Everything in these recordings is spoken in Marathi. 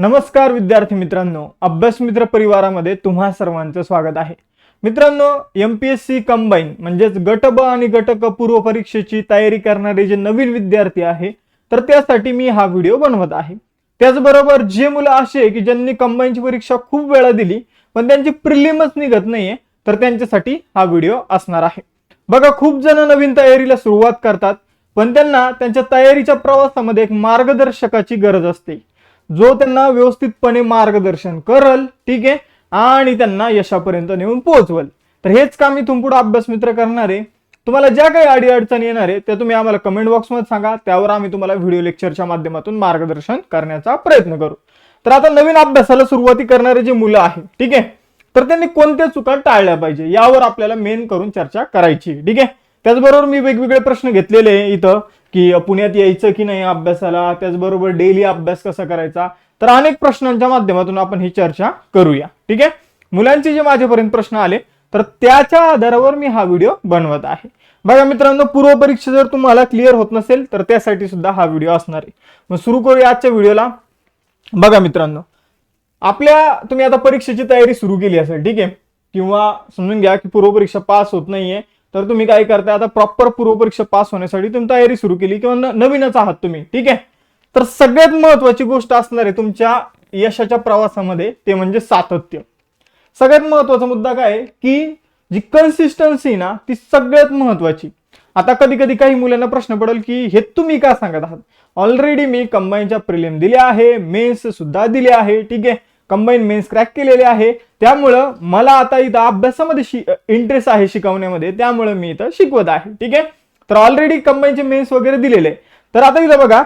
नमस्कार विद्यार्थी मित्रांनो अभ्यास मित्र परिवारामध्ये तुम्हा सर्वांचं स्वागत आहे. मित्रांनो M P S C combine म्हणजेच गट ब आणि गट क पूर्व परीक्षेची तयारी करणारे जे नवीन विद्यार्थी आहे तर त्यासाठी मी हा व्हिडिओ बनवत आहे. त्याचबरोबर जे मुलं असे की ज्यांनी कंबाईनची परीक्षा खूप वेळा दिली पण त्यांची प्रिलिमच निघत नाहीये तर त्यांच्यासाठी हा व्हिडिओ असणार आहे. बघा खूप जण नवीन तयारीला सुरुवात करतात पण त्यांना त्यांच्या तयारीच्या प्रवासामध्ये एक मार्गदर्शकाची गरज असते. जो त्यांना व्यवस्थितपणे मार्गदर्शन करल ठीक आहे आणि त्यांना यशापर्यंत नेऊन पोहोचवल. तर हेच काम मी पुढे अभ्यास मित्र करणार. आहे तुम्हाला ज्या काही अडी अडचणी येणार आहे त्या तुम्ही आम्हाला कमेंट बॉक्समध्ये सांगा. त्यावर आम्ही तुम्हाला व्हिडिओ लेक्चरच्या माध्यमातून मार्गदर्शन करण्याचा प्रयत्न करू. तर आता नवीन अभ्यासाला सुरुवाती करणारे जे मुलं आहे ठीक आहे तर त्यांनी कोणत्या चुका टाळल्या पाहिजे यावर आपल्याला मेन करून चर्चा करायची ठीक आहे. त्याचबरोबर मी वेगवेगळे प्रश्न घेतलेले इथं. की पुण्यात यायचं की नाही अभ्यासाला त्याचबरोबर डेली अभ्यास कसा करायचा? तर अनेक प्रश्नांच्या माध्यमातून आपण ही चर्चा करूया. ठीक आहे? मुलांचे जे माझ्यापर्यंत प्रश्न आले तर त्याच्या आधारावर मी हा व्हिडिओ बनवत आहे. बघा मित्रांनो पूर्व परीक्षा जर तुम्हाला क्लिअर होत नसेल तर त्यासाठी सुद्धा हा व्हिडिओ असणार आहे. मग सुरू करूया आजच्या व्हिडिओला. बघा मित्रांनो आपल्या तुम्ही आता परीक्षेची तयारी सुरू केली असेल ठीक आहे? किंवा समजून घ्या की पूर्वपरीक्षा पास होत नाहीये तर तुम्ही काय करताय आता प्रॉपर पूर्वपरीक्षा पास होण्यासाठी तुम्ही तयारी सुरू केली किंवा नवीनच आहात तुम्ही ठीक आहे? तर सगळ्यात महत्वाची गोष्ट असणार आहे तुमच्या यशाच्या प्रवासामध्ये ते म्हणजे सातत्य. सगळ्यात महत्त्वाचा मुद्दा काय की जी कन्सिस्टन्सी ना ती सगळ्यात महत्वाची. आता कधी कधी काही मुलांना प्रश्न पडेल की हे तुम्ही का सांगत आहात? ऑलरेडी मी कंबाईनच्या प्रिलिम दिले आहे मेन्स सुद्धा दिले आहे ठीक आहे? कंबाईन मेन्स क्रॅक केलेले आहे. त्यामुळं मला आता इथं अभ्यासामध्ये इंटरेस्ट आहे शिकवण्यामध्ये. त्यामुळं मी इथं शिकवत आहे. ठीक आहे? तर ऑलरेडी कंबाईनचे मेन्स वगैरे दिलेले. तर आता इथं बघा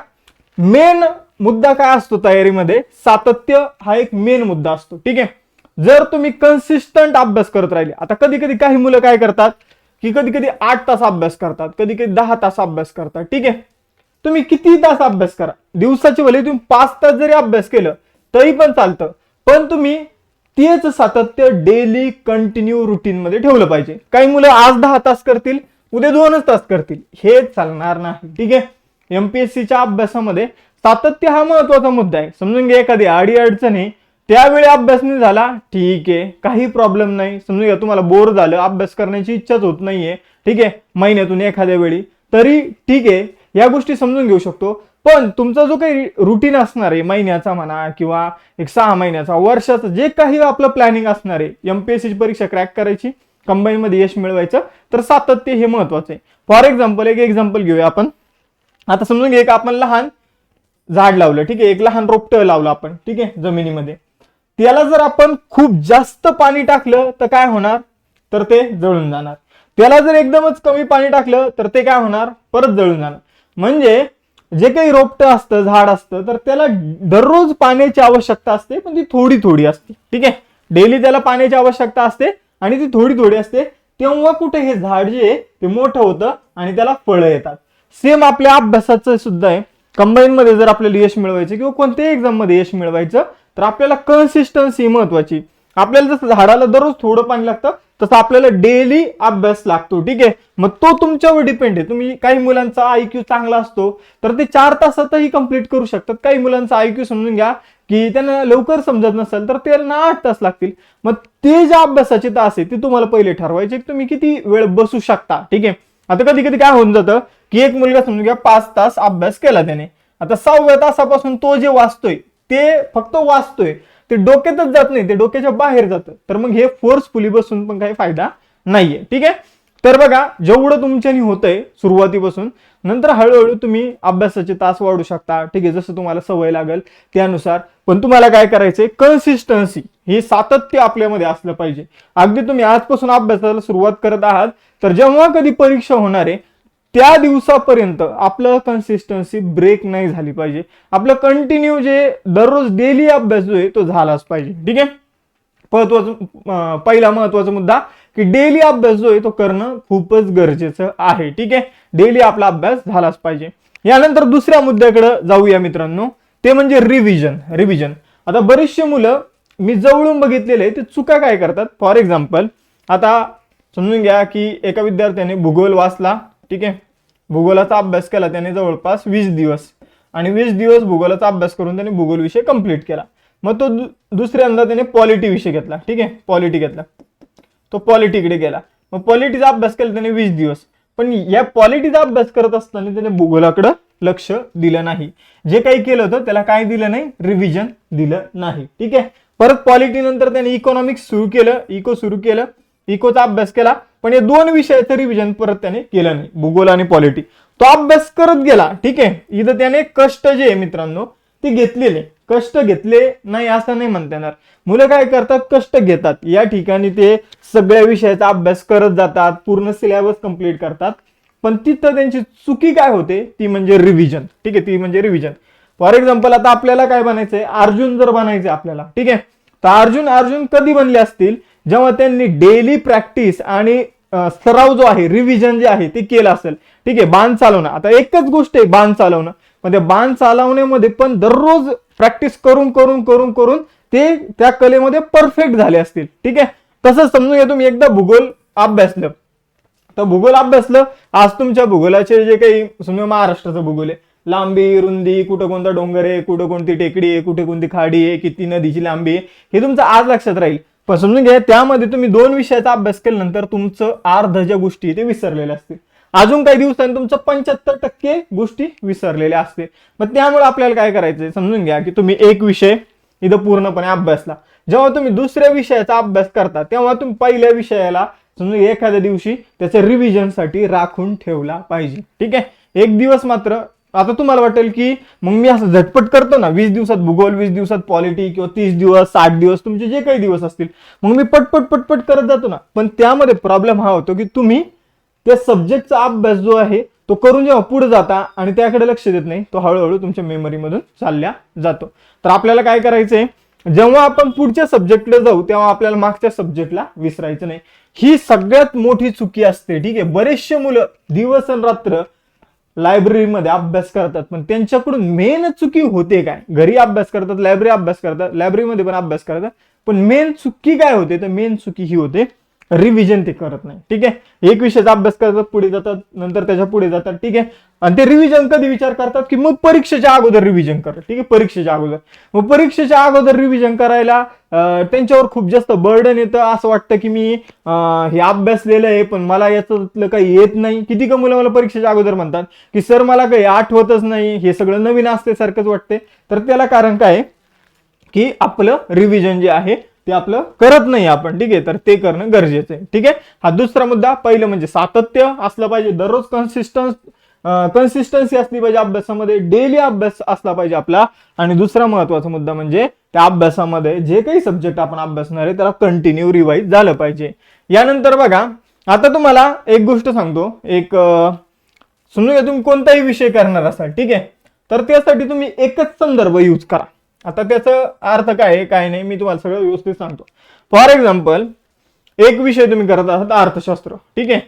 मेन मुद्दा काय असतो तयारीमध्ये? सातत्य हा एक मेन मुद्दा असतो. ठीक आहे? जर तुम्ही कन्सिस्टंट अभ्यास करत राहिले आता कधी कधी काही मुलं काय करतात? की कधी कधी आठ तास अभ्यास करतात कधी कधी दहा तास अभ्यास करतात. ठीक आहे? तुम्ही किती तास अभ्यास करा? दिवसाचे भले तुम्ही पाच तास जरी अभ्यास केलं तरी पण चालतं. पण तुम्ही तेच सातत्य डेली कंटिन्यू रुटीन मध्ये ठेवलं पाहिजे. काही मुलं आज दहा तास करतील उद्या दोनच तास करतील. हे चालणार नाही. ठीक आहे? एमपीएससीच्या अभ्यासामध्ये सातत्य हा महत्त्वाचा मुद्दा आहे. समजून घ्या एखादी आडी अडचणी त्यावेळी अभ्यास नाही झाला ठीक आहे. काही प्रॉब्लेम नाही. समजून घ्या तुम्हाला बोर झालं अभ्यास करण्याची इच्छाच होत नाहीये. ठीक आहे? महिन्यातून एखाद्या वेळी. तरी ठीक आहे. या गोष्टी समजून घेऊ शकतो. पण तुमचा जो काही रुटीन असणार आहे महिन्याचा म्हणा किंवा एक सहा महिन्याचा वर्षाचा जे काही आपलं प्लॅनिंग असणार आहे एमपीएससीची परीक्षा क्रॅक करायची कंबाईनमध्ये यश मिळवायचं तर सातत्य हे महत्वाचं आहे. फॉर एक्झाम्पल एक एक्झाम्पल घेऊया आपण. आता समजून घे एक आपण लहान झाड लावलं ठीक आहे? एक लहान रोपटं लावलं आपण ठीक आहे? जमिनीमध्ये. त्याला जर आपण खूप जास्त पाणी टाकलं तर काय होणार? तर ते जळून जाणार. त्याला जर एकदमच कमी पाणी टाकलं तर ते काय होणार? परत जळून जाणार. म्हणजे जे काही रोपटं असतं झाड असतं तर त्याला दररोज पाण्याची आवश्यकता असते पण ती थोडी थोडी असते. ठीक आहे? डेली त्याला पाण्याची आवश्यकता असते आणि ती थोडी थोडी असते. तेव्हा कुठे हे झाड जे आहे ते मोठं होतं आणि त्याला फळं येतात. सेम आपल्या अभ्यासाचं सुद्धा आहे. कंबाईन मध्ये जर आपल्याला यश मिळवायचं किंवा कोणत्याही एक्झाममध्ये यश मिळवायचं तर आपल्याला कन्सिस्टन्सी महत्वाची. आपल्याला जसं झाडाला दररोज थोडं पाणी लागतं तसं आपल्याला डेली अभ्यास लागतो ठीक आहे? मग तो तुमच्यावर डिपेंड आहे. तुम्ही काही मुलांचा आयक्यू चांगला असतो तर ते चार तासातही कंप्लीट करू शकतात. काही मुलांचा आयक्यू समजून घ्या की त्यांना लवकर समजत नसेल तर त्यांना आठ तास लागतील. मग ते जे अभ्यासाचे तास आहे ते तुम्हाला पहिले ठरवायचे तुम्ही किती वेळ बसू शकता ठीक आहे? आता कधी कधी काय होऊन जातं की एक मुलगा समजून घ्या पाच तास अभ्यास केला त्याने. आता सहाव्या तासापासून तो जे वाचतोय ते फक्त वाचतोय. ते डोक्यातच जात नाही ते डोक्याच्या बाहेर जातं. तर मग हे फोर्सफुली बसून पण काही फायदा नाहीये. ठीक आहे? तर बघा जेवढं तुमच्यानी होतंय सुरुवातीपासून नंतर हळूहळू तुम्ही अभ्यासाचे तास वाढू शकता. ठीक आहे जसं तुम्हाला सवय लागेल त्यानुसार. पण तुम्हाला काय करायचंय? कन्सिस्टन्सी हे सातत्य आपल्यामध्ये असलं पाहिजे. अगदी तुम्ही आजपासून अभ्यासाला सुरुवात करत आहात तर जेव्हा कधी परीक्षा होणार आहे त्या दिवसापर्यंत आपलं कन्सिस्टन्सी ब्रेक नाही झाली पाहिजे. आपलं कंटिन्यू जे दररोज डेली अभ्यास जो आहे तो झालाच पाहिजे. ठीक आहे? महत्त्वाचा पहिला महत्त्वाचा मुद्दा की डेली अभ्यास जो आहे तो करणं खूपच गरजेचं आहे. ठीक आहे? डेली आपला अभ्यास झालाच पाहिजे. यानंतर दुसऱ्या मुद्द्याकडे जाऊया मित्रांनो. ते म्हणजे रिव्हिजन रिव्हिजन आता बरेचसे मुलं मी जवळून बघितलेले ते चुका काय करतात? फॉर एक्झाम्पल आता समजून घ्या की एका विद्यार्थ्याने भूगोल वाचला ठीक आहे? भूगोलाचा अभ्यास केला त्याने जवळपास वीस दिवस. आणि वीस दिवस भूगोलाचा अभ्यास करून त्याने भूगोल विषय कंप्लीट केला. मग तो दु- दुसऱ्यांदा त्याने पॉलिटी विषय घेतला ठीक आहे? पॉलिटी घेतला. तो पॉलिटीकडे गेला. मग पॉलिटीचा अभ्यास केला त्याने वीस दिवस. पण या पॉलिटीचा अभ्यास करत असताना त्याने भूगोलाकडे लक्ष दिलं नाही. जे काही केलं होतं त्याला काय दिलं नाही? रिव्हिजन दिलं नाही. ठीक आहे? परत पॉलिटी नंतर त्याने इकॉनॉमिक्स सुरू केलं. इको सुरू केलं. इकोचा अभ्यास केला पण या दोन विषयाचं रिव्हिजन परत त्याने केलं नाही भूगोल आणि पॉलिटी तो अभ्यास करत गेला ठीक आहे. इथं त्याने कष्ट जे आहे मित्रांनो ते घेतलेले. कष्ट घेतले नाही असं नाही म्हणता येणार. मुलं काय करतात? कष्ट घेतात. या ठिकाणी ते सगळ्या विषयाचा अभ्यास करत जातात पूर्ण सिलेबस कंप्लीट करतात. पण तिथं त्यांची चुकी काय होते? ती म्हणजे रिव्हिजन ठीक आहे ती म्हणजे रिव्हिजन फॉर एक्झाम्पल आता आपल्याला काय बनायचंय? अर्जुन जर बनायचंय आपल्याला ठीक आहे. तर अर्जुन अर्जुन कधी बनले असतील? जेव्हा त्यांनी डेली प्रॅक्टिस आणि सराव जो आहे रिव्हिजन जे आहे ते केलं असेल. ठीक आहे बाण चालवणं. आता एकच गोष्ट आहे बाण चालवणं. म्हणजे त्या बाण चालवण्यामध्ये पण दररोज प्रॅक्टिस करून करून करून करून ते त्या कलेमध्ये परफेक्ट झाले असतील. ठीक आहे? तसंच समजून घ्या तुम्ही एकदा भूगोल अभ्यासलं. तर भूगोल अभ्यासलं आज तुमच्या भूगोलाचे जे काही समजा महाराष्ट्राचं भूगोल आहे लांबी रुंदी कुठं कोणता डोंगर आहे कुठं कोणती टेकडी आहे कुठे कोणती खाडी आहे किती नदीची लांबी आहे हे तुमचं आज लक्षात राहील. पण समजून घ्या त्यामध्ये तुम्ही दोन विषयाचा अभ्यास केल्यानंतर तुमचं अर्ध ज्या गोष्टी आहे ते विसरलेल्या असतील. अजून काही दिवसांनी तुमचं पंच्याहत्तर टक्के गोष्टी विसरलेल्या असते मग त्यामुळे आपल्याला काय करायचंय? समजून घ्या की तुम्ही एक विषय इथं पूर्णपणे अभ्यासला. जेव्हा तुम्ही दुसऱ्या विषयाचा अभ्यास करता तेव्हा तुम्ही पहिल्या विषयाला समजून एखाद्या दिवशी त्याच्या रिव्हिजनसाठी राखून ठेवला पाहिजे. ठीक आहे? एक दिवस मात्र आता तुम्हाला वाटेल की मग मी असं झटपट करतो ना वीस दिवसात भूगोल वीस दिवसात पॉलिटी किंवा तीस दिवस साठ दिवस तुमचे जे काही दिवस असतील मग मी पटपट पटपट करत जातो ना. पण त्यामध्ये प्रॉब्लेम हा होतो की तुम्ही त्या सब्जेक्टचा अभ्यास जो आहे तो करून जेव्हा पुढे जाता आणि त्याकडे लक्ष देत नाही तो हळूहळू तुमच्या मेमरीमधून चालल्या जातो. तर आपल्याला काय करायचंय? जेव्हा आपण पुढच्या सब्जेक्टला जाऊ तेव्हा आपल्याला मागच्या सब्जेक्टला विसरायचं नाही. ही सगळ्यात मोठी चुकी असते ठीक आहे? बरेचसे मुलं दिवस आणि रात्र लायब्ररीमध्ये अभ्यास करतात पण त्यांच्याकडून मेन चुकी होते काय? घरी अभ्यास करतात लायब्ररी अभ्यास करतात लायब्ररीमध्ये पण अभ्यास करतात पण मेन चुकी काय होते? तर मेन चुकी ही होते रिव्हिजन ते करत नाही. ठीक आहे? एक विषयाचा अभ्यास करतात पुढे जातात नंतर त्याच्या पुढे जातात ठीक आहे? आणि ते रिव्हिजन कधी विचार करतात की मग परीक्षेच्या अगोदर रिव्हिजन करतात ठीक आहे? परीक्षेच्या अगोदर. मग परीक्षेच्या अगोदर रिव्हिजन करायला त्यांच्यावर खूप जास्त बर्डन येतं. असं वाटतं की मी हे अभ्यासलेलं आहे पण मला याच्यातलं काही येत नाही. किती का मुलं मला परीक्षेच्या अगोदर म्हणतात की सर मला काही आठवतच नाही. हे सगळं नवीन असते सारखंच वाटते तर त्याला कारण काय आहे? की आपलं रिव्हिजन जे आहे ते आपलं करत नाही आपण ठीक आहे? तर ते करणं गरजेचं आहे ठीक आहे? हा दुसरा मुद्दा पहिलं म्हणजे सातत्य असलं पाहिजे दररोज कन्सिस्टन्स कन्सिस्टन्सी असली पाहिजे अभ्यासामध्ये डेली अभ्यास असला पाहिजे आपला. आणि दुसरा महत्त्वाचा मुद्दा म्हणजे त्या अभ्यासामध्ये जे काही सब्जेक्ट आपण अभ्यासणार आहे त्याला कंटिन्यू रिवाईज झालं पाहिजे. यानंतर बघा आता तुम्हाला एक गोष्ट सांगतो. एक अं, समजून घ्या तुम्ही कोणताही विषय करणार असाल ठीक आहे? तर त्यासाठी तुम्ही एकच संदर्भ यूज करा. आता त्याचा अर्थ काय आहे काय नाही मी तुम्हाला सगळं व्यवस्थित सांगतो. फॉर एक्झाम्पल एक विषय तुम्ही करत आहात अर्थशास्त्र ठीक आहे?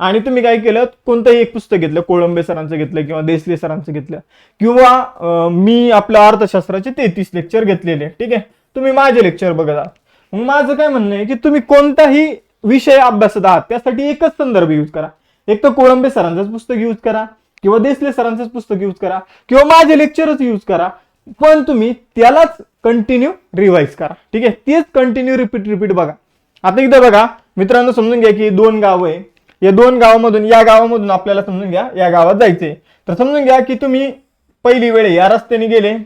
आणि तुम्ही काय केलं कोणतंही एक पुस्तक घेतलं कोळंबे सरांचं घेतलं किंवा देसले सरांचं घेतलं किंवा मी आपल्या अर्थशास्त्राचे तेहतीस लेक्चर घेतलेले ठीक आहे? तुम्ही माझे लेक्चर बघत आहात. मग माझं काय म्हणणं आहे की तुम्ही कोणताही विषय अभ्यासत आहात त्यासाठी एकच संदर्भ यूज करा. एक तर कोळंबे सरांचंच पुस्तक यूज करा किंवा देसले सरांचंच पुस्तक यूज करा किंवा माझे लेक्चरच यूज करा. पण तुम्ही त्यालाच कंटिन्यू रिवाईज करा. ठीक आहे? तेच कंटिन्यू रिपीट रिपीट बघा. आता एकदा बघा मित्रांनो समजून घ्या की दोन गावं आहे. या दोन गावामधून या गावामधून आपल्याला समजून घ्या या गावात जायचंय. तर समजून घ्या की तुम्ही पहिली वेळ या रस्त्याने गेले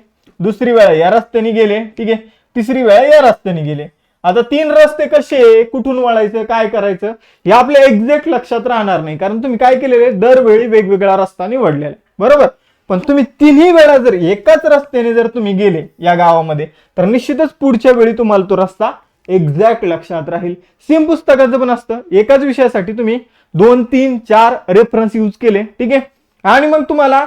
दुसरी वेळा या रस्त्याने गेले ठीक आहे? तिसरी वेळा या रस्त्याने गेले. आता तीन रस्ते कसे कुठून वळायचं? काय करायचं? हे आपल्या एक्झॅक्ट लक्षात राहणार नाही. कारण तुम्ही काय केलेले दरवेळी वेगवेगळा रस्ता निवडलेला आहे. बरोबर? पण तुम्ही तिन्ही वेळा जर एकाच रस्त्याने जर तुम्ही गेले या गावामध्ये तर निश्चितच पुढच्या वेळी तुम्हाला तो रस्ता एक्झॅक्ट लक्षात राहील. सेम पुस्तकाचं पण असतं. एकाच विषयासाठी तुम्ही दोन तीन चार रेफरन्स यूज केले. ठीक आहे? आणि मग तुम्हाला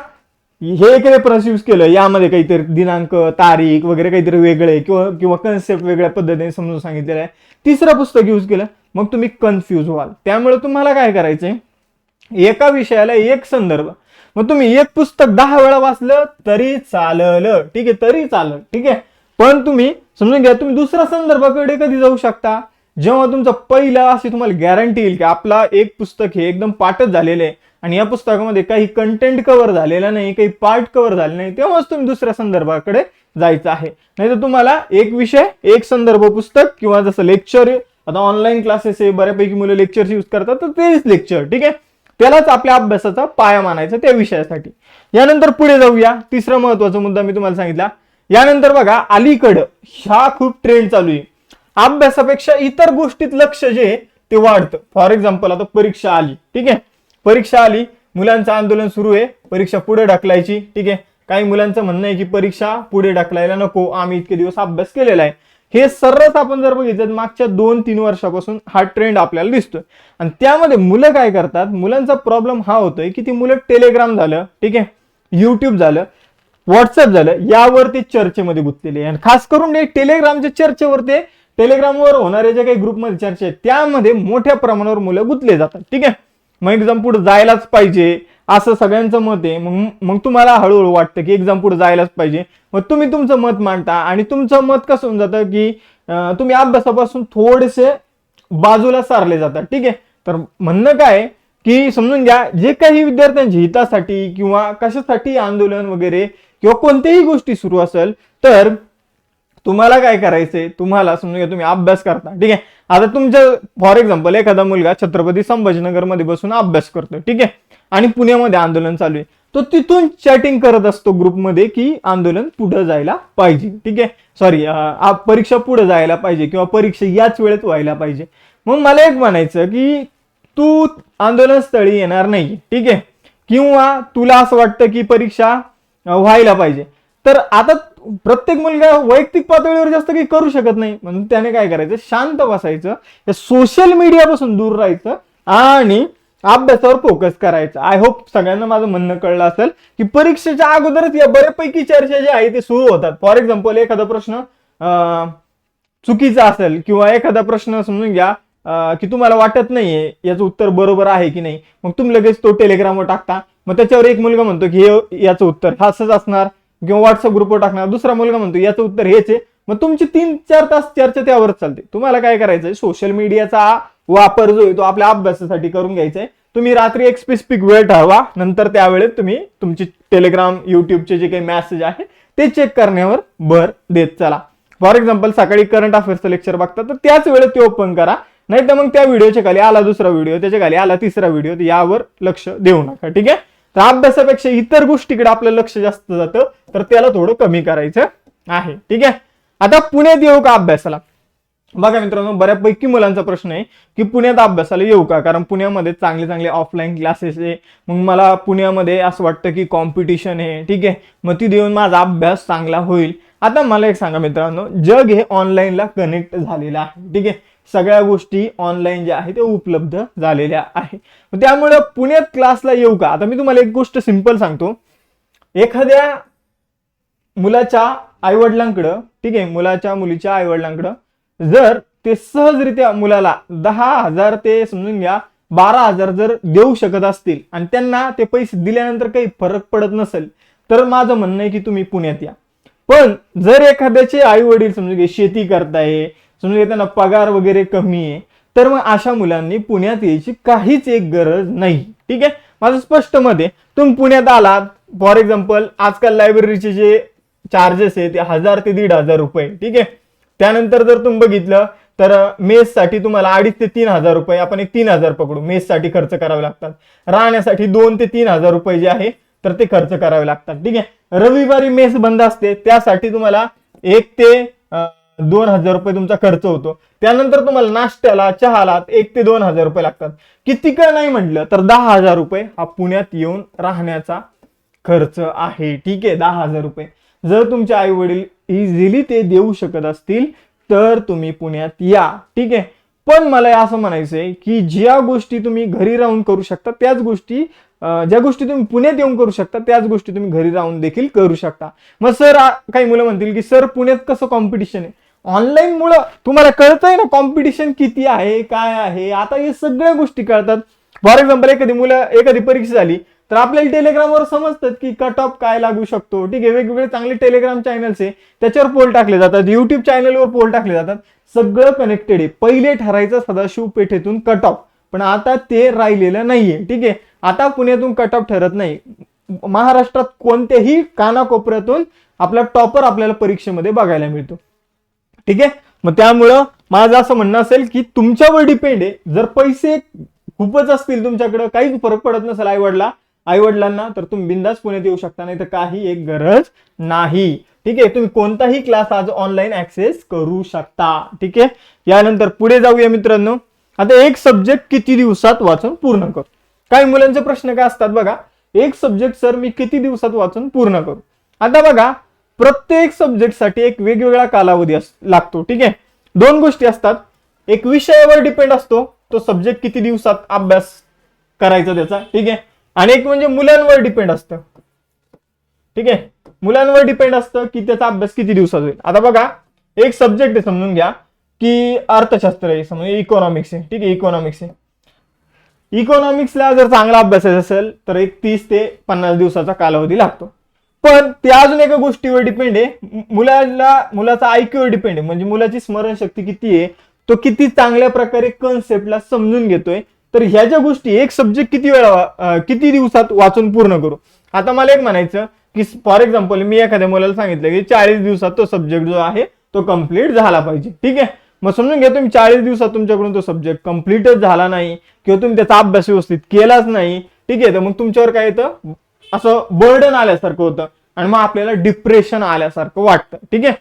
हे एक रेफरन्स यूज केलं. यामध्ये काहीतरी दिनांक तारीख वगैरे काहीतरी वेगळे किंवा किंवा कन्सेप्ट वेगळ्या पद्धतीने समजून सांगितलेलं आहे. तिसरं पुस्तक यूज केलं. मग तुम्ही कन्फ्यूज व्हाल. त्यामुळे तुम्हाला काय करायचंय? एका विषयाला एक संदर्भ. मग तुम्ही एक पुस्तक दहा वेळा वाचलं तरी चाललं. ठीक आहे तरी चाललं. ठीक आहे? पण तुम्ही समजून घ्या तुम्ही दुसऱ्या संदर्भाकडे कधी जाऊ शकता? जेव्हा तुमचं पहिलं अशी तुम्हाला गॅरंटी येईल की आपला एक पुस्तक हे एकदम पाठच झालेलं आहे आणि या पुस्तकामध्ये काही कंटेंट कव्हर झालेला नाही काही पार्ट कव्हर झाले नाही तेव्हाच तुम्ही दुसऱ्या संदर्भाकडे जायचं आहे. नाही तर तुम्हाला एक विषय एक संदर्भ पुस्तक किंवा जसं लेक्चर आता ऑनलाईन क्लासेस हे बऱ्यापैकी मुलं लेक्चर्स यूज करतात तर तेच लेक्चर ठीक आहे? त्यालाच आपल्या अभ्यासाचा पाया मानायचा त्या विषयासाठी. यानंतर पुढे जाऊया. तिसरा महत्त्वाचा मुद्दा मी तुम्हाला सांगितला. यानंतर बघा अलीकडं ह्या खूप ट्रेंड चालू आहे. अभ्यासापेक्षा इतर गोष्टीत लक्ष जे ते वाढतं. फॉर एक्झाम्पल आता परीक्षा आली. ठीक आहे? परीक्षा आली मुलांचं आंदोलन सुरू आहे. परीक्षा पुढे ढकलायची. ठीक आहे? काही मुलांचं म्हणणं आहे की परीक्षा पुढे ढकलायला नको. आम्ही इतके दिवस अभ्यास केलेला आहे. हे सर्रास आपण जर बघितलं तर मागच्या दोन तीन वर्षापासून हा ट्रेंड आपल्याला दिसतोय. आणि त्यामध्ये मुलं काय करतात? मुलांचा प्रॉब्लेम हा होतोय की ती मुलं टेलिग्राम झालं ठीक आहे? युट्यूब झालं व्हॉट्सअप झालं यावरती चर्चेमध्ये गुंतलेले आहे. आणि खास करून टेलिग्रामच्या चर्चेवर ते टेलिग्रामवर होणारे जे काही ग्रुपमध्ये चर्चा आहेत त्यामध्ये मोठ्या प्रमाणावर मुलं गुंतले जातात ठीक आहे? मग एक्झाम पुढे जायलाच पाहिजे. असं सगळ्यांचं मत आहे. मग मग तुम्हाला हळूहळू वाटतं की एक्झाम पुढे जायलाच पाहिजे. मग तुम्ही तुमचं मत मांडता आणि तुमचं मत कसं होऊन जातं की तुम्ही अभ्यासापासून थोडेसे बाजूला सारले जातात ठीक आहे? तर म्हणणं काय की समजून घ्या जे काही विद्यार्थ्यांच्या हितासाठी किंवा कशासाठी आंदोलन वगैरे किंवा कोणत्याही गोष्टी सुरू असेल तर तुम्हाला काय करायचंय? तुम्हाला समजून घ्या तुम्ही अभ्यास करता. ठीक आहे? आता तुमच्या फॉर एक्झाम्पल एखादा मुलगा छत्रपती संभाजीनगरमध्ये बसून अभ्यास करतोय. ठीक आहे? आणि पुण्यामध्ये आंदोलन चालू आहे. तो तिथून चॅटिंग करत असतो ग्रुपमध्ये की आंदोलन पुढे जायला पाहिजे. ठीक आहे? सॉरी परीक्षा पुढे जायला पाहिजे किंवा परीक्षा याच वेळेत व्हायला पाहिजे. मग मला एक म्हणायचं की तू आंदोलन स्थळी येणार नाही ठीक आहे? किंवा तुला असं वाटतं की परीक्षा व्हायला पाहिजे. तर आता प्रत्येक मुलगा वैयक्तिक पातळीवर जास्त काही करू शकत नाही. म्हणून त्याने काय करायचं? शांत बसायचं. सोशल मीडियापासून दूर राहायचं. आणि अभ्यासावर फोकस करायचा. आय होप सगळ्यांना माझं म्हणणं कळलं असेल की परीक्षेच्या अगोदरच या बऱ्यापैकी चर्चा जे आहे ते सुरू होतात. फॉर एक्झाम्पल एखादा प्रश्न चुकीचा असेल किंवा एखादा प्रश्न समजून घ्या की तुम्हाला वाटत नाहीये याचं उत्तर बरोबर आहे की नाही मग तुम्ही लगेच तो टेलिग्रामवर टाकता. मग त्याच्यावर एक मुलगा म्हणतो की हे याचं उत्तर हा असंच असणार. किंवा व्हॉट्सअप ग्रुपवर टाकणार. दुसरा मुलगा म्हणतो याचं उत्तर हेच आहे. मग तुमची तीन चार तास चर्चा त्यावरच चालते. तुम्हाला काय करायचंय? सोशल मीडियाचा वापर जो आहे तो आपल्या अभ्यासासाठी करून घ्यायचा आहे तुम्ही रात्री एक स्पेसिफिक वेळ ठरवा नंतर त्यावेळेत तुम्ही तुमची टेलिग्राम युट्यूबचे जे काही मॅसेज आहे ते चेक करण्यावर भर देत चला. फॉर एक्झाम्पल सकाळी करंट अफेअर्सचं लेक्चर बघता तर त्याच वेळेत ते ओपन करा. नाही तर मग त्या व्हिडिओच्या खाली आला दुसरा व्हिडिओ त्याच्याखाली आला तिसरा व्हिडिओ यावर लक्ष देऊ नका ठीक आहे? तर अभ्यासापेक्षा इतर गोष्टीकडे आपलं लक्ष जास्त जातं तर त्याला थोडं कमी करायचं आहे ठीक आहे? आता पुण्यात येऊ का अभ्यासाला? बघा मित्रांनो बऱ्यापैकी मुलांचा प्रश्न आहे की पुण्यात अभ्यासाला येऊ का? कारण पुण्यामध्ये चांगले चांगले ऑफलाईन क्लासेस आहे. मग मला पुण्यामध्ये असं वाटतं की कॉम्पिटिशन आहे. ठीक आहे? मग ती देऊन माझा अभ्यास चांगला होईल. आता मला एक सांगा मित्रांनो जग हे ऑनलाईनला कनेक्ट झालेलं आहे. ठीक आहे? सगळ्या गोष्टी ऑनलाईन ज्या आहेत त्या उपलब्ध झालेल्या आहे त्यामुळे पुण्यात क्लासला येऊ का? आता मी तुम्हाला एक गोष्ट सिंपल सांगतो. एखाद्या मुलाच्या आईवडिलांकडं ठीक आहे? मुलाच्या मुलीच्या आईवडिलांकडं जर ते सहजरित्या मुलाला दहा हजार ते समजून घ्या बारा हजार जर देऊ शकत असतील आणि त्यांना ते पैसे दिल्यानंतर काही फरक पडत नसेल तर माझं म्हणणं आहे की तुम्ही पुण्यात या. पण जर एखाद्याचे आई वडील समजून घे शेती करताय समजून घे त्यांना पगार वगैरे कमी आहे तर मग अशा मुलांनी पुण्यात यायची काहीच एक गरज नाही. ठीक आहे? माझं स्पष्ट मत आहे. तुम्ही पुण्यात आलात फॉर एक्झाम्पल आजकाल लायब्ररीचे जे चार्जेस आहे ते हजार ते दीड हजार रुपये ठीक आहे? त्यानंतर जर तुम्ही बघितलं तर मेससाठी तुम्हाला अडीच ते तीन हजार रुपये आपण एक तीन हजार पकडू. मेससाठी खर्च करावे लागतात. राहण्यासाठी दोन ते तीन हजार रुपये जे आहे तर ते खर्च करावे लागतात. ठीक आहे? रविवारी मेस बंद असते त्यासाठी तुम्हाला एक ते दोन हजार रुपये तुमचा खर्च होतो. त्यानंतर तुम्हाला नाश्त्याला चहाला एक ते दोन हजार रुपये लागतात. किती का नाही म्हटलं तर दहा हजार रुपये हा पुण्यात येऊन राहण्याचा खर्च आहे. ठीक आहे? दहा हजार रुपये. जर तुमचे आई वडील इझिली ते देऊ शकत असतील तर तुम्ही पुण्यात या. ठीक आहे? पण मला असं म्हणायचंय की ज्या गोष्टी तुम्ही घरी राहून करू शकता त्याच गोष्टी ज्या गोष्टी तुम्ही पुण्यात येऊन करू शकता त्याच गोष्टी तुम्ही घरी राहून देखील करू शकता. मग सर काही मुलं म्हणतील की सर पुण्यात कसं कॉम्पिटिशन आहे? ऑनलाईन मुळे तुम्हाला कळतंय ना कॉम्पिटिशन किती आहे काय आहे? आता हे सगळ्या गोष्टी कळतात. फॉर एक्झाम्पल एखादी मुलं एखादी परीक्षा झाली तर आपल्याला टेलिग्रामवर समजतात की कट ऑफ काय लागू शकतो. ठीक आहे वेगवेगळे चांगले टेलिग्राम चॅनल्स आहे. त्याच्यावर पोल टाकले जातात. युट्यूब चॅनलवर पोल टाकले जातात. सगळं कनेक्टेड आहे. पहिले ठरायचं सदाशिव पेठेतून कट ऑफ पण आता ते राहिलेलं नाहीये. ठीक आहे? आता पुण्यातून कट ऑफ ठरत नाही. महाराष्ट्रात कोणत्याही कानाकोपऱ्यातून आपला टॉपर आपल्याला परीक्षेमध्ये बघायला मिळतो. ठीक आहे? मग त्यामुळं माझं असं म्हणणं असेल की तुमच्यावर डिपेंड आहे. जर पैसे खूपच असतील तुमच्याकडं काहीच फरक पडत नसेल आईवडला आईवडिलांना आई वडिलांना तर तुम्ही बिंदास पुण्यात येऊ शकता नाही तर काही एक गरज नाही. ठीक आहे तुम्ही कोणताही क्लास आज ऑनलाईन ऍक्सेस करू शकता. ठीक आहे? यानंतर पुढे जाऊया मित्रांनो. आता एक सब्जेक्ट किती दिवसात वाचून पूर्ण करू? काही मुलांचे प्रश्न काय असतात बघा. एक सब्जेक्ट सर मी किती दिवसात वाचून पूर्ण करू? आता बघा प्रत्येक सब्जेक्टसाठी एक वेगवेगळा कालावधी अस- लागतो. ठीक आहे? दोन गोष्टी असतात. एक विषयावर डिपेंड असतो. तो सब्जेक्ट किती दिवसात अभ्यास करायचा त्याचा. ठीक आहे? आणि एक म्हणजे मुलांवर डिपेंड असतं. ठीक आहे? मुलांवर डिपेंड असतं की त्याचा अभ्यास किती दिवसात होईल. आता बघा एक सब्जेक्ट आहे समजून घ्या की अर्थशास्त्र आहे समजा इकॉनॉमिक्स आहे. ठीक आहे इकॉनॉमिक्स आहे. इकॉनॉमिक्सला जर चांगला अभ्यासायचा असेल तर एक तीस ते पन्नास दिवसाचा कालावधी लागतो. पण ते अजून एका गोष्टीवर डिपेंड आहे. मुलाला मुलाचा आयक्यूवर डिपेंड आहे. म्हणजे मुलाची स्मरणशक्ती किती आहे तो किती चांगल्या प्रकारे कन्सेप्टला समजून घेतोय तर ह्या ज्या गोष्टी एक सब्जेक्ट किती वेळा किती दिवसात वाचून पूर्ण करू? आता मला एक म्हणायचं की फॉर एक्झाम्पल मी एखाद्या मुलाला सांगितलं की चाळीस दिवसात तो सब्जेक्ट जो आहे तो कंप्लीट झाला पाहिजे. ठीक आहे? मग समजून घ्या तुम्ही चाळीस दिवसात तुमच्याकडून तो सब्जेक्ट कम्प्लीटच झाला नाही किंवा तुम्ही त्याचा अभ्यास व्यवस्थित केलाच नाही ठीक आहे? तर मग तुमच्यावर काय येतं? असं बर्डन आल्यासारखं होतं. आणि मग आपल्याला डिप्रेशन आल्यासारखं वाटतं. ठीक आहे?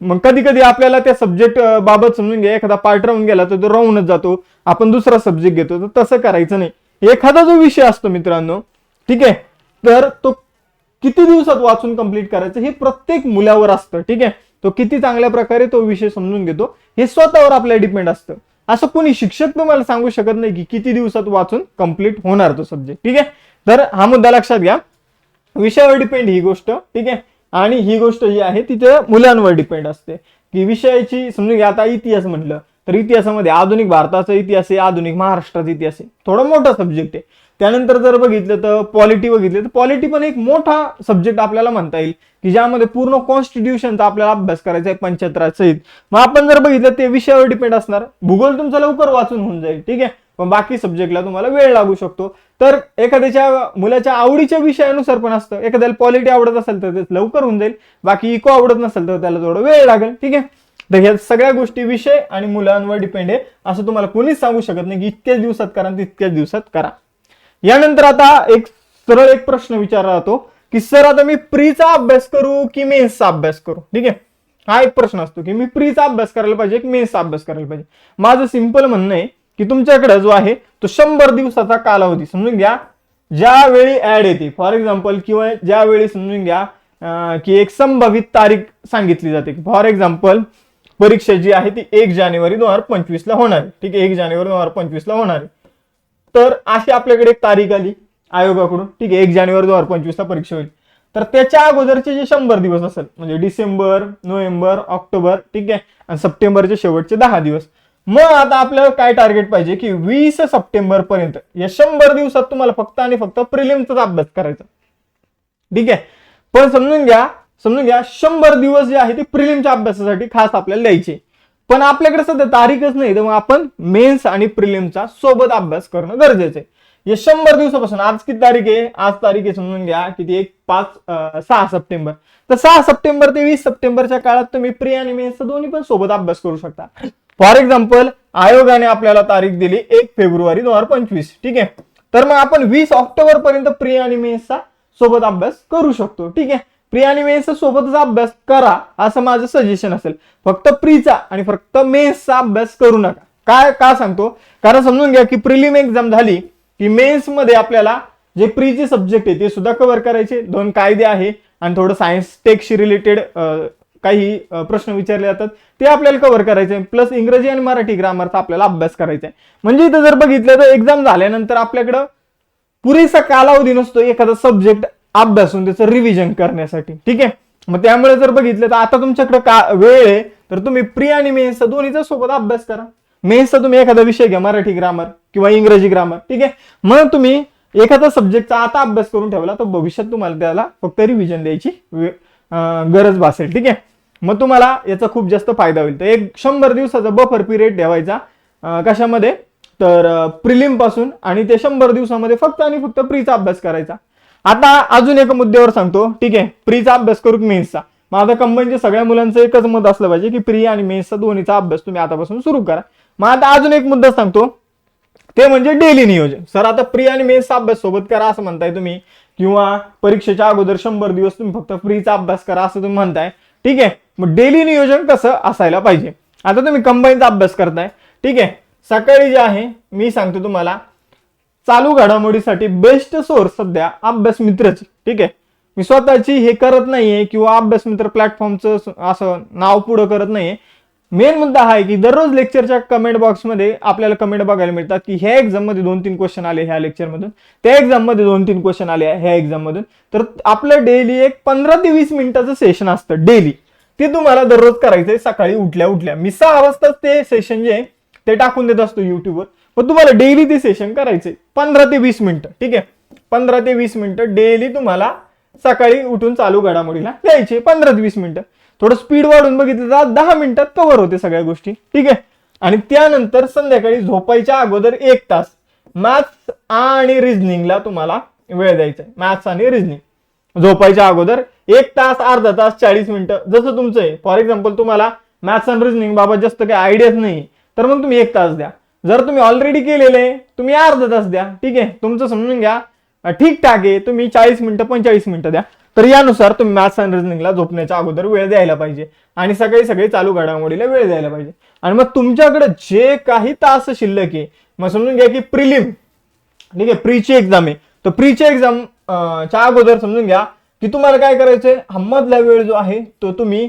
मग कधी कधी आपल्याला त्या सब्जेक्ट बाबत समजून घ्या. एखादा पार्ट राहून गेला तर तो राहूनच जातो. आपण दुसरा सब्जेक्ट घेतो. तर तसं करायचं नाही. एखादा जो विषय असतो मित्रांनो ठीक आहे? तर तो किती दिवसात वाचून कंप्लीट करायचं हे प्रत्येक मुलावर असतं ठीक आहे? तो किती चांगल्या प्रकारे तो विषय समजून घेतो हे स्वतःवर आपल्याला डिपेंड असतं. असं कोणी शिक्षक तुम्हाला सांगू शकत नाही की किती दिवसात वाचून कंप्लीट होणार तो सब्जेक्ट ठीक आहे? तर हा मुद्दा लक्षात घ्या. विषयावर डिपेंड ही गोष्ट ठीक आहे? आणि ही गोष्ट जी आहे ती त्या मुलांवर डिपेंड असते. की विषयाची समजून घ्या आता इतिहास म्हटलं तर इतिहासामध्ये आधुनिक भारताचा इतिहास आहे आधुनिक महाराष्ट्राचा इतिहास आहे. थोडा मोठा सब्जेक्ट आहे. त्यानंतर जर बघितलं तर पॉलिटी बघितलं तर पॉलिटी पण एक मोठा सब्जेक्ट आपल्याला म्हणता येईल. की ज्यामध्ये पूर्ण कॉन्स्टिट्यूशनचा आपल्याला अभ्यास करायचा आहे पंच्याहत्तर सहित. मग आपण जर बघितलं ते विषयावर डिपेंड असणार. भूगोल तुमचा लवकर वाचून होऊन जाईल ठीक आहे? पण बाकी सब्जेक्टला तुम्हाला वेळ लागू शकतो. तर एखाद्याच्या मुलाच्या आवडीच्या विषयानुसार पण असतं. एखाद्याला पॉलिटी आवडत असेल तर ते लवकर होऊन जाईल. बाकी इको आवडत नसेल तर त्याला थोडं वेळ लागेल. ठीक आहे? तर ह्या सगळ्या गोष्टी विषय आणि मुलांवर डिपेंड आहे. असं तुम्हाला कोणीच सांगू शकत नाही. की इतक्याच दिवसात करा तितक्याच दिवसात करा. यानंतर आता एक सरळ एक प्रश्न विचारला जातो की सर आता मी प्रीचा अभ्यास करू की मेन्सचा अभ्यास करू? ठीक आहे? हा एक प्रश्न असतो की मी प्रीचा अभ्यास करायला पाहिजे की मेन्सचा अभ्यास करायला पाहिजे? माझं सिंपल म्हणणं आहे की तुमच्याकडे जो आहे तो शंभर दिवसाचा कालावधी. समजून घ्या ज्यावेळी ऍड येते फॉर एक्झाम्पल किंवा ज्यावेळी समजून घ्या की एक संभावित तारीख सांगितली जाते. की फॉर एक्झाम्पल परीक्षा जी आहे ती एक जानेवारी दोन हजार पंचवीस ला होणार आहे. ठीक आहे एक जानेवारी दोन हजार पंचवीस ला होणार आहे. तर अशी आपल्याकडे एक तारीख आली आयोगाकडून. ठीक आहे एक जानेवारी दोन हजार पंचवीस ला परीक्षा होईल. तर त्याच्या अगोदरचे जे शंभर दिवस असेल म्हणजे डिसेंबर नोव्हेंबर ऑक्टोबर ठीक आहे आणि सप्टेंबरचे शेवटचे दहा दिवस मग आता आपल्याला काय टार्गेट पाहिजे की वीस सप्टेंबर पर्यंत या शंभर दिवसात तुम्हाला फक्त आणि फक्त प्रिलिमचाच अभ्यास करायचा. ठीक आहे? पण समजून घ्या समजून घ्या शंभर दिवस जे आहे ते प्रिलिमच्या अभ्यासासाठी खास आपल्याला द्यायचे. पण आपल्याकडे सध्या तारीखच नाही तर मग आपण मेन्स आणि प्रिलिमचा सोबत अभ्यास करणं गरजेचं आहे. या शंभर दिवसापासून आज किती तारीख आहे? आज तारीख आहे समजून घ्या किती एक पाच सहा सप्टेंबर. तर सहा सप्टेंबर ते वीस सप्टेंबरच्या काळात तुम्ही प्री आणि मेन्सचा दोन्ही पण सोबत अभ्यास करू शकता. फॉर एक्झाम्पल आयोगाने आपल्याला तारीख दिली एक फेब्रुवारी दोन हजार पंचवीस. ठीक आहे? तर मग आपण वीस ऑक्टोबर पर्यंत प्री आणि मेसचा सोबत अभ्यास करू शकतो. ठीक आहे? प्री आणि मेसचा सोबतच अभ्यास करा असं माझं सजेशन असेल. फक्त प्रीचा आणि फक्त मेसचा अभ्यास करू नका. काय का सांगतो? कारण समजून घ्या की प्रिलिम एक्झाम झाली की मेन्समध्ये आपल्याला जे प्रीचे सब्जेक्ट आहे ते सुद्धा कव्हर करायचे. दोन कायदे आहे आणि थोडं सायन्स टेकशी रिलेटेड काही प्रश्न विचारले जातात ते आपल्याला कव्हर करायचे. प्लस इंग्रजी आणि मराठी ग्रामरचा आपल्याला अभ्यास करायचा आहे. म्हणजे इथं जर बघितलं तर एक्झाम झाल्यानंतर आपल्याकडं पुरेसा कालावधी नसतो एखादा सब्जेक्ट अभ्यासून त्याचं रिव्हिजन करण्यासाठी. ठीक आहे? मग त्यामुळे जर बघितलं तर आता तुमच्याकडे का वेळ आहे तर तुम्ही प्री आणि मेन्सचा दोन्हीचा सोबत अभ्यास करा. मेन्सचा तुम्ही एखादा विषय घ्या मराठी ग्रामर किंवा इंग्रजी ग्रामर ठीक आहे? मग तुम्ही एखादा सब्जेक्टचा आता अभ्यास करून ठेवला तर भविष्यात तुम्हाला त्याला फक्त रिव्हिजन द्यायची गरज भासेल. ठीक आहे? मग तुम्हाला याचा खूप जास्त फायदा होईल. तर एक शंभर दिवसाचा बफर पिरियड ठेवायचा. कशामध्ये? तर प्रिलिमपासून आणि ते शंभर दिवसामध्ये फक्त आणि फक्त प्रीचा अभ्यास करायचा. आता अजून एका मुद्द्यावर सांगतो. ठीक आहे? प्रीचा अभ्यास करू मेन्सचा मग आता कंबाईनच्या सगळ्या मुलांचं एकच मत असलं पाहिजे की प्री आणि मेन्सचा दोन्हीचा अभ्यास तुम्ही आतापासून सुरू करा. मग आता अजून एक मुद्दा सांगतो. ते म्हणजे डेली नियोजन. सर आता प्री आणि मेन्सचा अभ्यास सोबत करा असं म्हणताय तुम्ही. किंवा परीक्षेच्या अगोदर शंभर दिवस तुम्ही फक्त प्रीचा अभ्यास करा असं तुम्ही म्हणताय. ठीक आहे? मग डेली नियोजन कसं असायला पाहिजे? आता तुम्ही कंबाईनचा अभ्यास करताय. ठीक आहे? सकाळी जे आहे मी सांगतो तुम्हाला चालू घडामोडीसाठी बेस्ट सोर्स सध्या अभ्यास मित्रच. ठीक आहे? मी स्वतःची हे करत नाहीये किंवा अभ्यास मित्र प्लॅटफॉर्मचं असं नाव पुढं करत नाहीये. मेन मुद्दा हा आहे की दररोज लेक्चरच्या कमेंट बॉक्समध्ये आपल्याला कमेंट बघायला मिळतात की ह्या एक्झाममध्ये दोन तीन क्वेश्चन आले ह्या लेक्चरमधून त्या एक्झाममध्ये दोन तीन क्वेश्चन आले ह्या एक्झाम मधून. तर आपलं डेली एक पंधरा ते वीस मिनिटाचं सेशन असतं डेली ते तुम्हाला दररोज करायचंय सकाळी उठल्या उठल्या. मी सहा वाजताच ते सेशन जे आहे ते टाकून देत असतो युट्यूबवर पण तुम्हाला डेली ते सेशन करायचंय. पंधरा ते वीस मिनिटं ठीक आहे? पंधरा ते वीस मिनिटं डेली तुम्हाला सकाळी उठून चालू घडामोडीला द्यायचे पंधरा ते वीस मिनिटं. थोडं स्पीड वाढून बघितलं तर दहा मिनिटात कव्हर होते सगळ्या गोष्टी. ठीक आहे? आणि त्यानंतर संध्याकाळी झोपायच्या अगोदर एक तास. मॅथ्स आणि रिझनिंगला तुम्हाला वेळ द्यायचा आहे. मॅथ्स आणि रिझनिंग झोपायच्या अगोदर एक तास अर्धा तास चाळीस मिनिटं जसं तुमचं आहे. फॉर एक्झाम्पल तुम्हाला मॅथ्स आणि रिझनिंग बाबत जास्त काही आयडियाच नाही तर मग तुम्ही एक तास द्या. जर तुम्ही ऑलरेडी केलेले तुम्ही अर्धा तास द्या. ठीक आहे? तुमचं समजून घ्या. ठीक ठाक आहे. तुम्ही चाळीस मिनिटं पंचेचाळीस मिनिटं द्या. तर यानुसार तुम्ही मॅथ्स अँड रिझनिंगला झोपण्याच्या अगोदर वेळ द्यायला पाहिजे. आणि सकाळी सगळी चालू घडामोडीला वेळ द्यायला पाहिजे. आणि मग तुमच्याकडे जे काही तास शिल्लक आहे मग समजून घ्या की प्रिलिम ठीक आहे प्रीची एक्झाम आहे. तर प्रीची एक्झाम च्या अगोदर समजून घ्या की तुम्हाला काय करायचंय? हा मधला वेळ जो आहे तो तुम्ही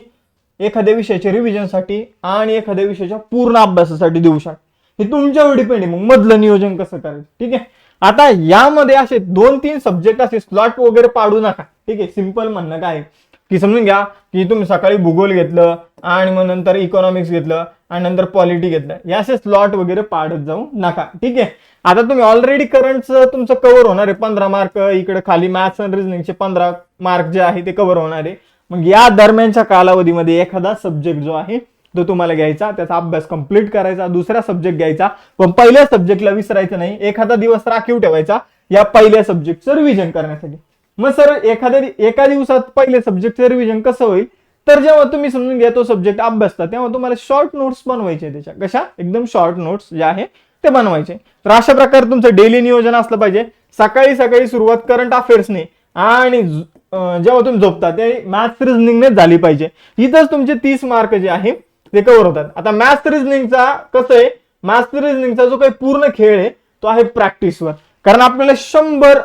एखाद्या विषयाच्या रिव्हिजनसाठी आणि एखाद्या विषयाच्या पूर्ण अभ्यासासाठी देऊ शकता हे तुमच्यावर डिपेंड आहे. मग मधलं नियोजन कसं करायचं? ठीक आहे? आता यामध्ये असे दोन तीन सब्जेक्ट असे स्लॉट वगैरे पाडू नका. ठीक आहे सिंपल म्हणणं काय आहे, की समजून घ्या की तुम्ही सकाळी भूगोल घेतलं आणि मग नंतर इकॉनॉमिक्स घेतलं आणि नंतर पॉलिटी घेतलं. या असे स्लॉट वगैरे पाडत जाऊ नका. ठीक आहे? आता तुम्ही ऑलरेडी करंटचं तुमचं कव्हर होणार आहे पंधरा मार्क इकडे खाली मॅथ्स अँड रिझनिंगचे पंधरा मार्क जे आहे ते कव्हर होणार आहे. मग या दरम्यानच्या कालावधीमध्ये एखादा सब्जेक्ट जो आहे तो तुम्हाला घ्यायचा त्याचा अभ्यास कंप्लीट करायचा दुसरा सब्जेक्ट घ्यायचा. पण पहिल्या सब्जेक्टला विसरायचं नाही. एखादा दिवस राखीव ठेवायचा या पहिल्या सब्जेक्टचं रिव्हिजन करण्यासाठी. मग सर एखाद्या एका दिवसात पहिले सब्जेक्टचं रिव्हिजन कसं होईल? तर जेव्हा तुम्ही समजून घ्या तो सब्जेक्ट अभ्यासता तेव्हा तुम्हाला शॉर्ट नोट्स बनवायचे त्याच्या. कशा? एकदम शॉर्ट नोट्स जे आहे ते बनवायचे. तर अशा प्रकारे तुमचं डेली नियोजन असलं पाहिजे. सकाळी सकाळी सुरुवात करंट अफेअर्सने आणि जेव्हा तुम्ही झोपता ते मॅथ्स रिझनिंगने झाली पाहिजे. इथंच तुमचे तीस मार्क जे आहे ते कव्हर होतात आता मॅथ्स रिजनिंगचा कसं आहे? मॅथ्स रिजनिंगचा जो काही पूर्ण खेळ आहे तो आहे प्रॅक्टिसवर कारण आपल्याला शंभर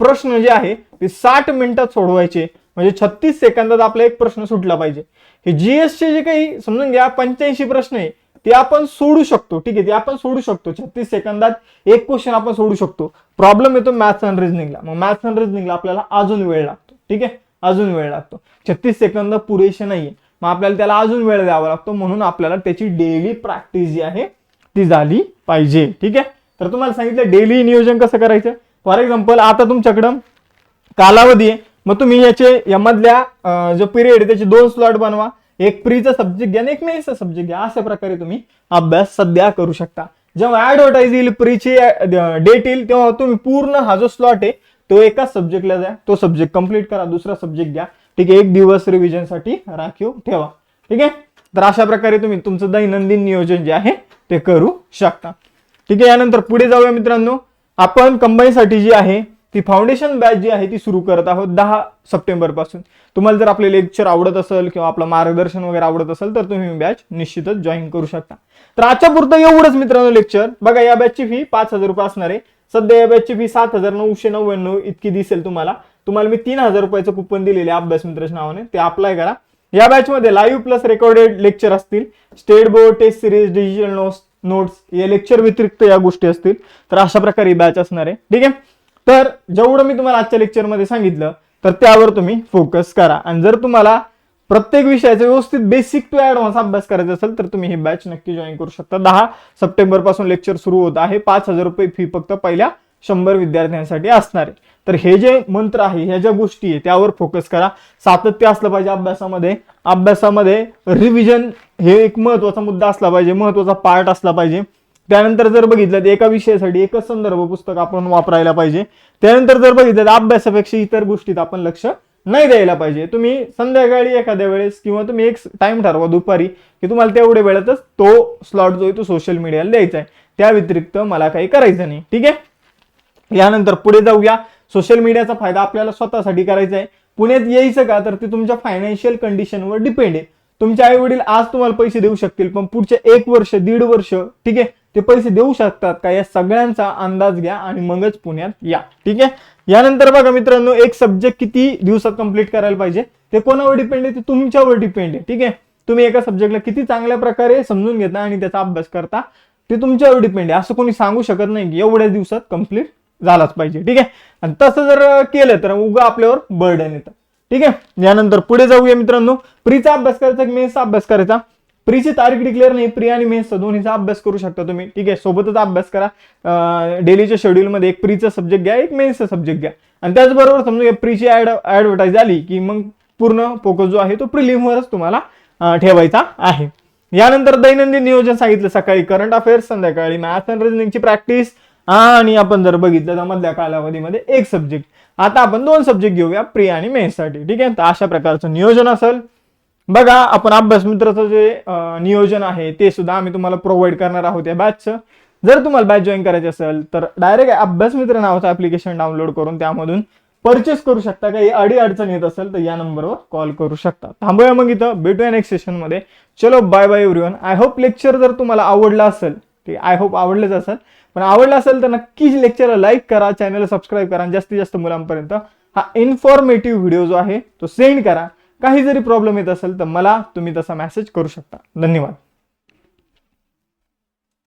प्रश्न जे आहे ते साठ मिनिटात सोडवायचे. म्हणजे छत्तीस सेकंदात आपला एक प्रश्न सुटला पाहिजे. हे जीएसचे जे काही समजून घ्या पंच्याऐंशी प्रश्न आहे ते आपण सोडू शकतो. ठीक आहे ते आपण सोडू शकतो. छत्तीस सेकंदात एक क्वेश्चन आपण सोडू शकतो. प्रॉब्लेम येतो मॅथ्स अँड रिजनिंगला मग मॅथ्स अँड रिजनिंगला आपल्याला अजून वेळ लागतो. ठीक आहे? अजून वेळ लागतो. छत्तीस सेकंद पुरेसे नाहीये. मग आपल्याला त्याला अजून वेळ द्यावा लागतो. म्हणून आपल्याला त्याची डेली प्रॅक्टिस जी आहे ती झाली पाहिजे. ठीक आहे? तर तुम्हाला सांगितलं डेली नियोजन कसं करायचं? फॉर एक्झाम्पल आता तुमच्याकडं कालावधी आहे. मग तुम्ही याचे यामधल्या जो पिरियड आहे त्याचे दोन स्लॉट बनवा. एक प्रीचा सब्जेक्ट घ्या आणि एक मेन्सचा सब्जेक्ट घ्या. अशा प्रकारे तुम्ही अभ्यास सध्या करू शकता. जेव्हा ऍडव्हर्टाईज येईल प्रीची डेट येईल तेव्हा तुम्ही पूर्ण हा जो स्लॉट आहे तो एकाच सब्जेक्टला द्या. तो सब्जेक्ट कंप्लीट करा दुसरा सब्जेक्ट घ्या. ठीक आहे एक दिवस रिव्हिजनसाठी राखीव ठेवा. ठीक आहे? तर अशा प्रकारे तुम्ही तुमचं दैनंदिन नियोजन जे आहे ते करू शकता. ठीक आहे यानंतर पुढे जाऊया मित्रांनो. आपण कंबाईनसाठी जी आहे ती फाउंडेशन बॅच जी आहे ती सुरू करत आहोत दहा सप्टेंबरपासून. तुम्हाला जर आपले लेक्चर आवडत असेल किंवा आपलं मार्गदर्शन वगैरे आवडत असेल तर तुम्ही बॅच निश्चितच जॉईन करू शकता. तर आजच्या पुरतं एवढंच मित्रांनो लेक्चर बघा या बॅचची फी पाच हजार रुपये असणार आहे. सध्या या बॅचची फी सात हजार नऊशे नव्याण्णव इतकी दिसेल तुम्हाला. तुम्हाला मी तीन हजार रुपयाचं कुपन दिलेले अभ्यास मित्रच नावाने. ते अप्लाय करा. या बॅचमध्ये लाईव्ह प्लस रेकॉर्डेड लेक्चर असतील. State board test series digital notes notes या लेक्चर व्यतिरिक्त या गोष्टी असतील. तर अशा प्रकारे बॅच असणार आहे. ठीक आहे? तर जेवढं मी तुम्हाला आजच्या लेक्चरमध्ये सांगितलं तर त्यावर तुम्ही फोकस करा. आणि जर तुम्हाला प्रत्येक विषयाचा व्यवस्थित बेसिक टू ऍडव्हान्स अभ्यास करायचा असेल तर तुम्ही ही बॅच नक्की जॉईन करू शकता. दहा सप्टेंबरपासून लेक्चर सुरू होत आहे. पाच हजार रुपये फी फक्त पहिल्या शंभर विद्यार्थ्यांसाठी असणार आहे. तर हे जे मंत्र आहे ह्या ज्या गोष्टी आहे त्यावर फोकस करा. सातत्य असलं पाहिजे अभ्यासामध्ये. अभ्यासामध्ये रिव्हिजन हे एक महत्त्वाचा मुद्दा असला पाहिजे महत्त्वाचा पार्ट असला पाहिजे. त्यानंतर जर बघितलं तर एका विषयासाठी एकच संदर्भ पुस्तक आपण वापरायला पाहिजे. त्यानंतर जर बघितलं तर अभ्यासापेक्षा इतर गोष्टीत आपण लक्ष नाही द्यायला पाहिजे. तुम्ही संध्याकाळी एखाद्या वेळेस किंवा तुम्ही एक टाइम ठरवा दुपारी की तुम्हाला तेवढ्या वेळातच तो स्लॉट जो आहे तो सोशल मीडियाला द्यायचा आहे. त्या व्यतिरिक्त मला काही करायचं नाही. ठीक आहे? यानंतर पुढे जाऊया. सोशल मीडियाचा फायदा आपल्याला स्वतःसाठी करायचा आहे. पुण्यात यायचं का? तर ते तुमच्या फायनान्शियल कंडिशनवर डिपेंड आहे. तुमचे आई वडील आज तुम्हाला पैसे देऊ शकतील पण पुढचे एक वर्ष दीड वर्ष ठीक आहे? ते पैसे देऊ शकतात का? या सगळ्यांचा अंदाज घ्या आणि मगच पुण्यात या ठीक आहे? यानंतर बघा मित्रांनो एक सब्जेक्ट किती दिवसात कंप्लीट करायला पाहिजे? ते कोणावर डिपेंड आहे? ते तुमच्यावर डिपेंड आहे ठीक आहे? तुम्ही एका सब्जेक्टला किती चांगल्या प्रकारे समजून घेता आणि त्याचा अभ्यास करता ते तुमच्यावर डिपेंड आहे. असं कोणी सांगू शकत नाही की एवढ्या दिवसात कंप्लीट झालाच पाहिजे ठीक आहे? आणि तसं जर केलं तर उगा आपल्यावर बर्डन येतं. ठीक आहे? यानंतर पुढे जाऊया मित्रांनो. प्रीचा अभ्यास करायचा की मेन्सचा अभ्यास करायचा? प्रीची तारीख डिक्लेअर नाही प्री आणि मेन्सचा दोन्हीचा अभ्यास करू शकता तुम्ही. ठीक आहे? सोबतच अभ्यास करा. डेलीच्या शेड्यूलमध्ये एक प्रीचा सब्जेक्ट घ्या एक मेन्सचा सब्जेक्ट घ्या. आणि त्याचबरोबर समजा प्रीची ऍड ऍडव्हर्टाईज आली की मग पूर्ण फोकस जो आहे तो प्रिलिमवरच तुम्हाला ठेवायचा आहे. यानंतर दैनंदिन नियोजन सांगितलं सकाळी करंट अफेअर्स संध्याकाळी मॅथ अँड रिजनिंगची प्रॅक्टिस आणि आपण जर बघितलं तर मधल्या कालावधीमध्ये एक सब्जेक्ट आता आपण दोन सब्जेक्ट घेऊया प्री आणि मेन्ससाठी ठीक आहे? तर अशा प्रकारचं नियोजन असेल. बघा आपण अभ्यास मित्राचं जे नियोजन आहे ते सुद्धा आम्ही तुम्हाला प्रोव्हाइड करणार आहोत या बॅचचं जर तुम्हाला बॅच जॉईन करायची असेल तर डायरेक्ट अभ्यास मित्र नावाचं ऍप्लिकेशन डाउनलोड करून त्यामधून परचेस करू शकता. काही अडी अडचण येत असेल तर या नंबरवर कॉल करू शकता. थांबूया मग इथं. भेटूया नेक्स्ट सेशनमध्ये चलो bye bye everyone I hope lecture जर तुम्हाला आवडला असेल ठीक आय होप आवडलंच असेल पण आवडलं असेल तर नक्कीच लेक्चरला लाईक करा चॅनलला सबस्क्राईब करा आणि जास्तीत जास्त मुलांपर्यंत हा इन्फॉर्मेटिव्ह व्हिडिओ जो आहे तो सेंड करा. काही जरी प्रॉब्लेम येत असेल तर मला तुम्ही तसा मेसेज करू शकता. धन्यवाद.